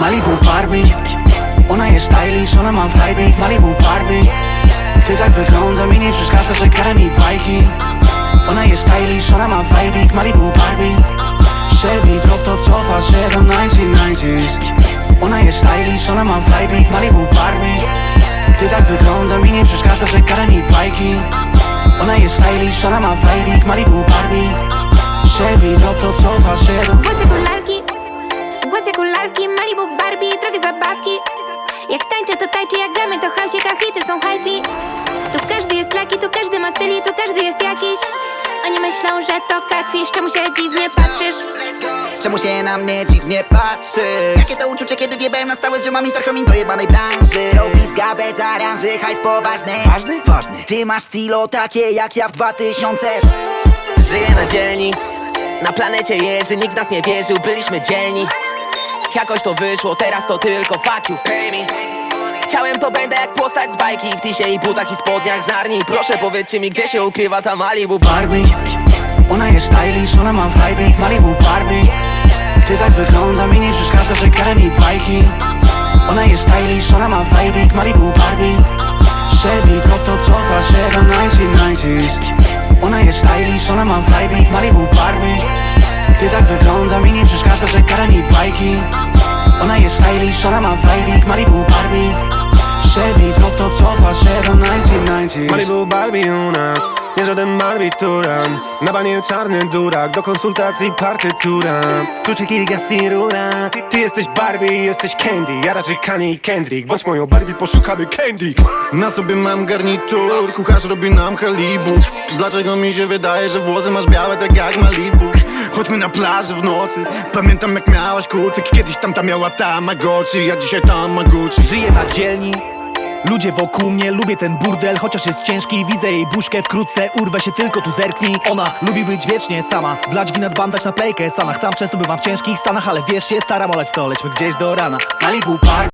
Malibu Barbie. Ona jest stylish, ona ma vibe. Malibu Barbie. Ty tak wygląda mi nie przeszkadza, że kara mi bajki. Ona jest stylish, ona ma vibe. Malibu Barbie. Chevy drop top cofa się do 1990s Ona jest stylish, ona ma vibe. Malibu Barbie. Ty tak wygląda mi nie przeszkadza, że kara mi bajki. Ona jest stylish, ona ma vibe. Malibu Barbie. Chevy drop top cofa się do Włosy kularki, głosy kularki Malibu Barbie, drogie zabawki. Jak tańczę to tańczy, jak gramy to hałsik, a hity są hi-fi. Tu każdy jest laki, tu każdy ma styl i tu każdy jest jakiś. Oni myślą, że to catfish, czemu się dziwnie patrzysz? Czemu się na mnie dziwnie patrzysz? Jakie to uczucie, kiedy wjebałem na stałe z ziomami Tarchomin do jebanej branży? Robiska bez aranży, hajs poważny. Ważny? Ważny. Ty masz stylo takie jak ja w 2000 Żyję na dzielni Na planecie jeży, nikt w nas nie wierzył Byliśmy dzielni Jakoś to wyszło, teraz to tylko fuck you, pay me. Chciałem to będę jak postać z bajki W tisie i butach i spodniach z narni. Proszę powiedzcie mi, gdzie się ukrywa ta Malibu Barbie? Ona jest stylish, ona ma vibe Malibu Barbie. Ty tak wygląda mi nie przeszkadza, że kara mi bajki. Ona jest stylish, ona ma vibe Malibu Barbie. Chevy drop top cofa się do 1990s Ona jest stylish, ona ma vibe Malibu Barbie że kara mi bajki. Ona jest stylish, ona ma vibe Malibu Barbie. Chevy drop top cofa się do 1990s Malibu Barbie u nas, nie żaden barbituran Na banie czarny durak, do konsultacji partytura. Kluczyki, gaz i rura ty, jesteś Barbie, jesteś Candy. Ja raczej Kanye i Kendrick Bądź moją Barbie, poszukamy Candy. Na sobie mam garnitur, kucharz robi nam halibu. Dlaczego mi się wydaje, że włosy masz białe tak jak Malibu Chodźmy na plażę w nocy, pamiętam jak miałaś kucyk. Kiedyś tamta miała Tamagotchi, ja dzisiaj Tamaguchi Żyję na dzielni. Ludzie wokół mnie, lubię ten burdel. Chociaż jest ciężki, widzę jej buźkę Wkrótce. Urwę się, tylko tu zerknij. Ona lubi być wiecznie sama. Wlać wina dzbandać na playkę Sanach sam często bywam w ciężkich stanach Ale wiesz się, staram olać to. Lećmy gdzieś do rana. Malibu Barbie